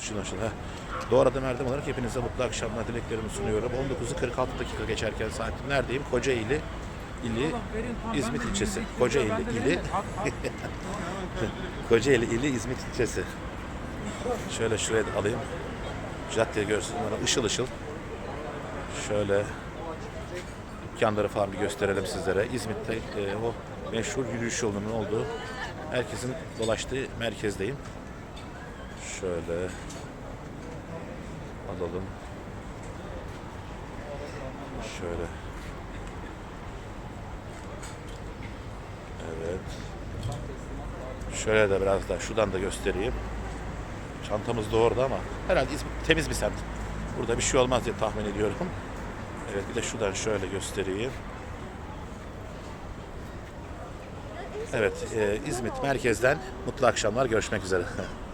Şuna şuna. Doğru adım erdem olarak hepinize mutlu akşamlar dileklerimi sunuyorum. 19'u 46 dakika geçerken saatim neredeyim? Kocaeli ili İzmit ilçesi. Kocaeli ili Kocaeli ili İzmit ilçesi. Şöyle şuraya da alayım. Caddeyi görsün bana ışıl ışıl. Şöyle dükkanları falan bir gösterelim sizlere. İzmit'te e, o meşhur yürüyüş yolunun olduğu herkesin dolaştığı merkezdeyim. Şöyle alalım. Şöyle. Evet. Şöyle de biraz da şuradan da göstereyim. Çantamız da ama herhalde temiz bir semt. Burada bir şey olmaz diye tahmin ediyorum. Evet bir de şuradan şöyle göstereyim. Evet e, İzmit merkezden mutlu akşamlar görüşmek üzere.